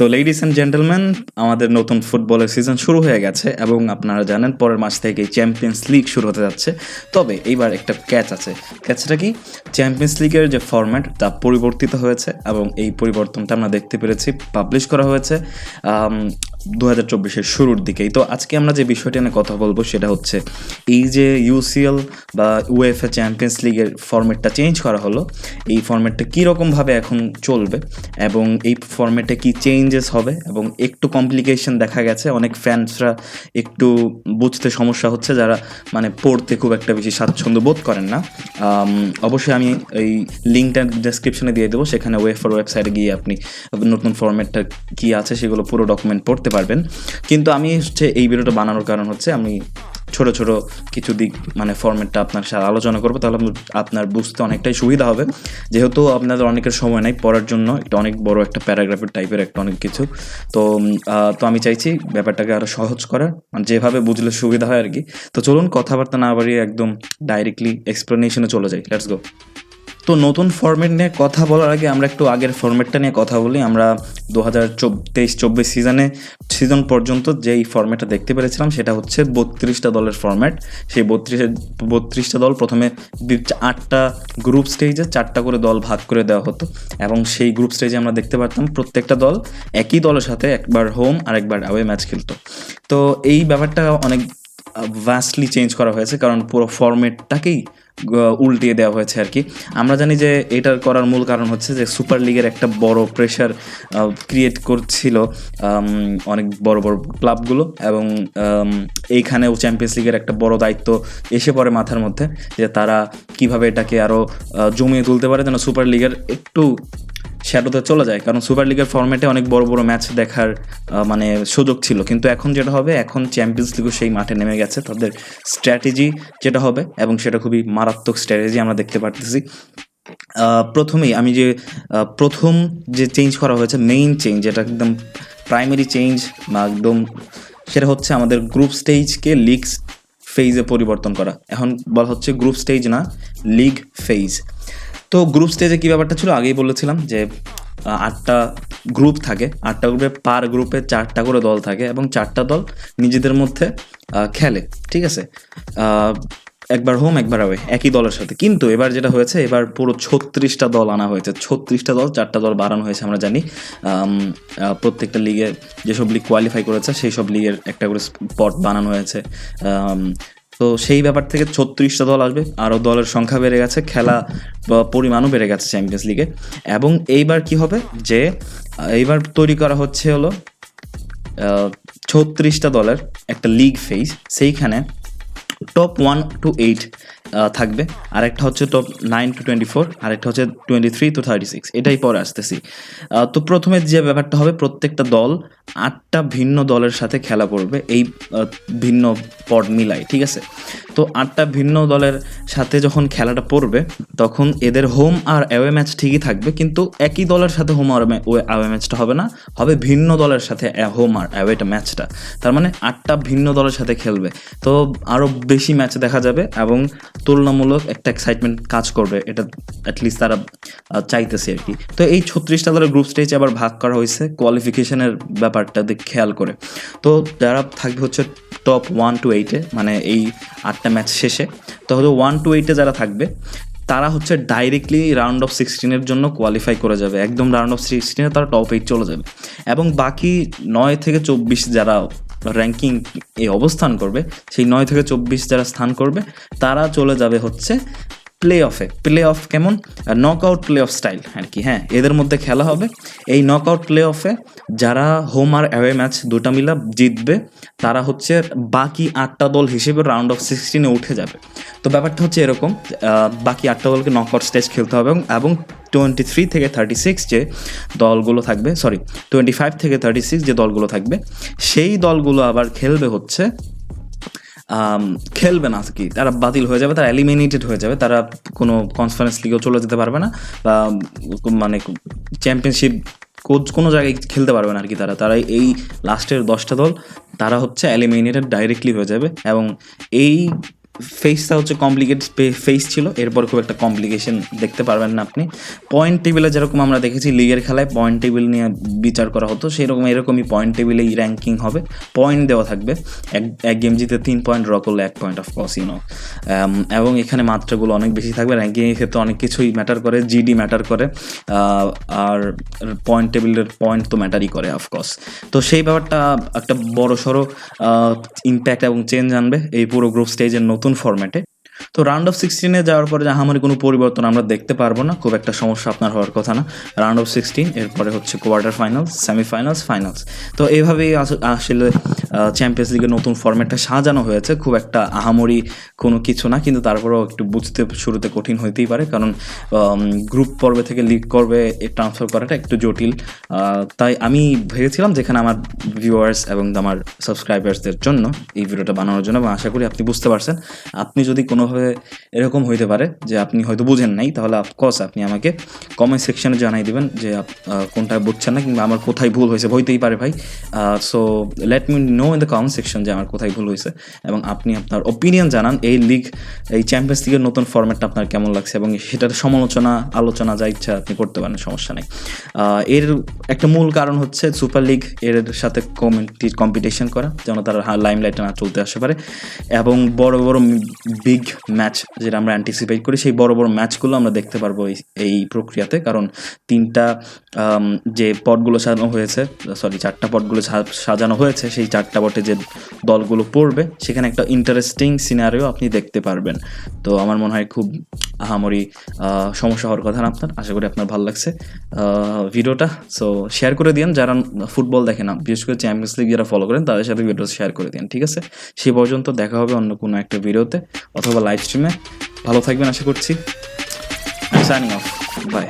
তো ladies and gentleman আমাদের নতুন ফুটবলের সিজন শুরু হয়ে গেছে এবং আপনারা জানেন পরের মাস থেকে চ্যাম্পিয়ন্স লিগ শুরু হতে যাচ্ছে। তবে এইবার একটা ক্যাচ আছে। ক্যাচটা কি? চ্যাম্পিয়ন্স লিগের যে ফর্ম্যাট তা পরিবর্তিত হয়েছে এবং এই পরিবর্তনটা আমরা দেখতে পেরেছি পাবলিশ করা হয়েছে। দু হাজার চব্বিশের শুরুর দিকেই। তো আজকে আমরা যে বিষয়টি নিয়ে কথা বলব সেটা হচ্ছে এই যে ইউসিএল বা উএফএ চ্যাম্পিয়ন্স লিগের ফরম্যাটটা চেঞ্জ করা হলো, এই ফরম্যাটটা কীরকমভাবে এখন চলবে এবং এই ফরম্যাটে কি চেঞ্জেস হবে এবং একটু কমপ্লিকেশন দেখা গেছে, অনেক ফ্যান্সরা একটু বুঝতে সমস্যা হচ্ছে যারা মানে পড়তে খুব একটা বেশি স্বাচ্ছন্দ্য বোধ করেন না। অবশ্যই আমি এই লিঙ্কটা ডেসক্রিপশনে দিয়ে দেবো, সেখানে ওয়েফার ওয়েবসাইটে গিয়ে আপনি নতুন ফরম্যাটটা কী আছে সেগুলো পুরো ডকুমেন্ট পড়তে পারবেন। কিন্তু আমি হচ্ছে এই ভিডিওটা বানানোর কারণ হচ্ছে আমি ছোট ছোট কিছু দিক মানে ফরম্যাটটা আপনার সাথে আলোচনা করব, তাহলে আপনার- বুঝতে অনেকটাই সুবিধা হবে। যেহেতু আপনাদের অনেকের সময় নাই, পড়ার জন্য একটা অনেক বড় একটা প্যারাগ্রাফের টাইপের একটা অনেক কিছু। তো তো আমি চাইছি ব্যাপারটাকে আরও সহজ করার মানে যেভাবে বুঝলে সুবিধা হয় আর কি। তো চলুন কথাবার্তা না বাড়িয়ে একদম ডাইরেক্টলি এক্সপ্লেনেশনে চলে যাই। লেটস গো তো নতুন ফরম্যাট নিয়ে কথা বলার আগে আমরা একটু আগের ফরম্যাটটা নিয়ে কথা বলি। আমরা দু হাজার তেইশ চব্বিশ সিজনে সিজন পর্যন্ত যেই ফরম্যাটটা দেখতে পেরেছিলাম সেটা হচ্ছে বত্রিশটা দলের ফরম্যাট সেই বত্রিশে বত্রিশটা দল প্রথমে আটটা গ্রুপ স্টেজে চারটা করে দল ভাগ করে দেওয়া হতো। এবং সেই গ্রুপ স্টেজে আমরা দেখতে পারতাম প্রত্যেকটা দল একই দলের সাথে একবার হোম আর একবার অ্যাওয়ে ম্যাচ খেলতো। তো এই ব্যাপারটা অনেক ভাস্টলি চেঞ্জ করা হয়েছে। কারণ পুরো ফরম্যাটটাকেই উল্টিয়ে দেওয়া হয়েছে আর কি। আমরা জানি যে এটার করার মূল কারণ হচ্ছে যে সুপার লিগের একটা বড় প্রেশার ক্রিয়েট করছিল অনেক বড় বড় ক্লাবগুলো এবং এইখানেও চ্যাম্পিয়ন্স লিগের একটা বড় দায়িত্ব এসে পড়ে মাথার মধ্যে যে তারা কীভাবে এটাকে আরও জমিয়ে তুলতে পারে যেন সুপার লিগের একটু শ্যাডোতে চলে যায়। কারণ সুপার লিগের ফরম্যাটে অনেক বড় বড় ম্যাচ দেখার মানে সুযোগ ছিল। কিন্তু এখন যেটা হবে, এখন চ্যাম্পিয়ন্স লিগও সেই মাঠে নেমে গেছে তাদের স্ট্র্যাটেজি যেটা হবে এবং সেটা খুবই মারাত্মক স্ট্র্যাটেজি আমরা দেখতে পারতেছি। প্রথমেই আমি যে প্রথম যে চেঞ্জ করা হয়েছে মেইন চেঞ্জ যেটা একদম প্রাইমারি চেঞ্জ বা একদম, সেটা হচ্ছে আমাদের গ্রুপ স্টেজকে লিগ ফেজে পরিবর্তন করা। এখন বলা হচ্ছে গ্রুপ স্টেজ না লিগ ফেজ তো গ্রুপ স্টেজে কী ব্যাপারটা ছিল? আগেই বলেছিলাম যে আটটা গ্রুপ থাকে। আটটা গ্রুপে পার গ্রুপে চারটা করে দল থাকে এবং চারটা দল নিজেদের মধ্যে খেলে, ঠিক আছে? একবার হোম একবার আওয়ে একই দলের সাথে। কিন্তু এবার যেটা হয়েছে, এবার পুরো ছত্রিশটা দল আনা হয়েছে। ছত্রিশটা দল, চারটা দল বাড়ানো হয়েছে আমরা জানি। প্রত্যেকটা লিগে যেসব লিগ কোয়ালিফাই করেছে সেই সব লিগের একটা করে স্পট বানানো হয়েছে। তো সেই ব্যাপার থেকে ছত্রিশটা দল আসবে। আরও দলের সংখ্যা বেড়ে গেছে, খেলা পরিমাণও বেড়ে গেছে চ্যাম্পিয়ন্স লিগে এবং এইবার কি হবে যে, এইবার তৈরি করা হচ্ছে হলো ছত্রিশটা দলের একটা লিগ ফেজ সেইখানে টপ ওয়ান টু এইট থাকবে। আরেকটা হচ্ছে top nine to twenty four আরেকটা হচ্ছে twenty three to thirty six এটাই পরে আসতেছি। তো প্রথমে যে ব্যাপারটা হবে, প্রত্যেকটা দল আটটা ভিন্ন দলের সাথে খেলা করবে। এই ভিন্ন পড মিলাই, ঠিক আছে? তো আটটা ভিন্ন দলের সাথে যখন খেলাটা পড়বে, তখন এদের হোম আর অ্যাওয়ে ম্যাচ ঠিকই থাকবে, কিন্তু একই দলের সাথে হোম আর অ্যাওয়ে ম্যাচটা হবে না। হবে ভিন্ন দলের সাথে হোম আর অ্যাওয়েটা ম্যাচটা তার মানে আটটা ভিন্ন দলের সাথে খেলবে। তো আরও বেশি ম্যাচ দেখা যাবে এবং তুলনামূলক একটা এক্সাইটমেন্ট কাজ করবে, এটা অ্যাটলিস্ট তারা চাইতেছে আর কি। তো এই ছত্রিশটা দলের গ্রুপ স্টেজ আবার ভাগ করা হয়েছে কোয়ালিফিকেশনের ব্যাপারটা দিক খেয়াল করে। তো যারা থাকবে হচ্ছে টপ ওয়ান টু এইটে মানে এই আটটা ম্যাচ শেষে, তো হয়তো ওয়ান টু এইটে যারা থাকবে, তারা হচ্ছে ডাইরেক্টলি রাউন্ড অফ সিক্সটিনের জন্য কোয়ালিফাই করে যাবে। একদম রাউন্ড অফ সিক্সটিনে তারা টপ এইট চলে যাবে। এবং বাকি নয় থেকে চব্বিশ যারা র্যাঙ্কিং এ অবস্থান করবে, সেই নয় থেকে চব্বিশ যারা স্থান করবে, তারা চলে যাবে হচ্ছে প্লে অফে প্লে অফ কেমন? Knockout playoff style আর কি হ্যাঁ এদের মধ্যে খেলা হবে। এই নক আউট প্লে অফে যারা হোম আর অ্যাওয়ে ম্যাচ দুটা মিলা জিতবে, তারা হচ্ছে বাকি আটটা দল হিসেবে রাউন্ড অফ সিক্সটিনে উঠে যাবে। তো ব্যাপারটা হচ্ছে এরকম বাকি আটটা দলকে নক আউট স্টেজ খেলতে হবে এবং- টোয়েন্টি থ্রি থেকে থার্টি সিক্স যে দলগুলো থাকবে সরি টোয়েন্টি ফাইভ থেকে থার্টি সিক্স যে দলগুলো থাকবে, সেই দলগুলো আবার খেলবে হচ্ছে খেলবে না কি? তারা বাতিল হয়ে যাবে, তারা এলিমিনেটেড হয়ে যাবে, তারা কোনো কনফারেন্স লিগেও চলে যেতে পারবে না, বা মানে চ্যাম্পিয়নশিপ কোচ কোনো জায়গায় খেলতে পারবে না আর কি তারা। তারা এই লাস্টের দশটা দল, তারা হচ্ছে এলিমিনেটেড ডাইরেক্টলি হয়ে যাবে, এবং এই ফেসটা হচ্ছে কমপ্লিকেট ফেস ছিল, এরপর খুব একটা কমপ্লিকেশন দেখতে পারবেন না আপনি। পয়েন্ট টেবিলে যেরকম আমরা দেখেছি লিগের খেলায় পয়েন্ট টেবিল নিয়ে বিচার করা হতো, সেরকম এরকমই পয়েন্ট টেবিলেই র্যাঙ্কিং হবে। পয়েন্ট দেওয়া থাকবে। এক এক গেম জিতে তিন পয়েন্ট ড্র করলে এক পয়েন্ট অফ কোর্স ইউনো এবং এখানে মাত্রাগুলো অনেক বেশি থাকবে। র্যাঙ্কিংয়ের ক্ষেত্রে অনেক কিছুই ম্যাটার করে জিডি ম্যাটার করে আর পয়েন্ট টেবিলের পয়েন্ট তো ম্যাটারই করে অফকোর্স তো সেই ব্যাপারটা একটা বড় সড়ো ইম্প্যাক্ট এবং চেঞ্জ আনবে। এই পুরো গ্রুপ স্টেজের নতুন ফরম্যাটে তো রাউন্ড অফ সিক্সটিনে যাওয়ার পরে আমাদের কোনো পরিবর্তন আমরা দেখতে পারব না, খুব একটা সমস্যা আপনার হওয়ার কথা না। রাউন্ড অফ সিক্সটিন এরপরে হচ্ছে কোয়ার্টার ফাইনালস সেমিফাইনালস ফাইনালস তো এইভাবেই আস- আসলে চ্যাম্পিয়ন্স লিগের নতুন ফরম্যাটটা সাজানো হয়েছে। খুব একটা আহামরি কোনো কিছু না, কিন্তু তারপরেও একটু বুঝতে, শুরুতে কঠিন হইতেই পারে। কারণ গ্রুপ পর্বে থেকে লিগ পর্বে ট্রান্সফার করাটা একটু জটিল। তাই আমি ভেবেছিলাম যেখানে আমার ভিউয়ার্স এবং আমার সাবস্ক্রাইবার্সদের জন্য এই ভিডিওটা বানানোর জন্য, এবং আশা করি আপনি বুঝতে পারছেন। আপনি যদি কোনোভাবে এরকম হইতে পারে যে আপনি হয়তো বুঝেন নাই, তাহলে অফকোর্স আপনি আমাকে কমেন্ট সেকশনে জানাই দিবেন যে কোনটা বুঝছেন না কিংবা আমার কোথায় ভুল হয়েছে, হইতেই পারে ভাই। So let me know in the comment section যে আমার কোথায় ভুল হয়েছে এবং আপনি আপনার ওপিনিয়ন জানান এই লিগ এই চ্যাম্পিয়ন্স লিগের নতুন ফরম্যাটটা আপনার কেমন লাগছে এবং সেটার সমালোচনা, আলোচনা যা ইচ্ছা আপনি করতে পারেন, সমস্যা নেই। এর একটা মূল কারণ হচ্ছে সুপার লিগ এর সাথে কম্পিটিশন করা, যেন তার লাইমলাইটে না চলতে আসতে পারে। এবং বড় বড় বিগ ম্যাচ যেটা আমরা অ্যান্টিসিপেট করি, সেই বড় বড় ম্যাচগুলো আমরা দেখতে পারব এই এই প্রক্রিয়াতে। কারণ তিনটা যে পটগুলো সাজানো হয়েছে সরি চারটা পটগুলো সাজানো হয়েছে, সেই চারটা পটে যে দলগুলো পড়বে, সেখানে একটা ইন্টারেস্টিং সিনারিও আপনি দেখতে পারবেন। তো আমার মনে হয় খুব আহামরি সমস্যা হওয়ার কথা না আপনার। আশা করি আপনার ভালো লাগছে ভিডিওটা। সো শেয়ার করে দিন যারা ফুটবল দেখে না, বিশেষ করে চ্যাম্পিয়ন্স লিগ যারা ফলো করেন, তাদের সাথে ভিডিও শেয়ার করে দিন ঠিক আছে? সে পর্যন্ত দেখা হবে অন্য কোনো একটা ভিডিওতে অথবা লাইভ স্ট্রিমে ভালো থাকবেন, আশা করছি। Signing off by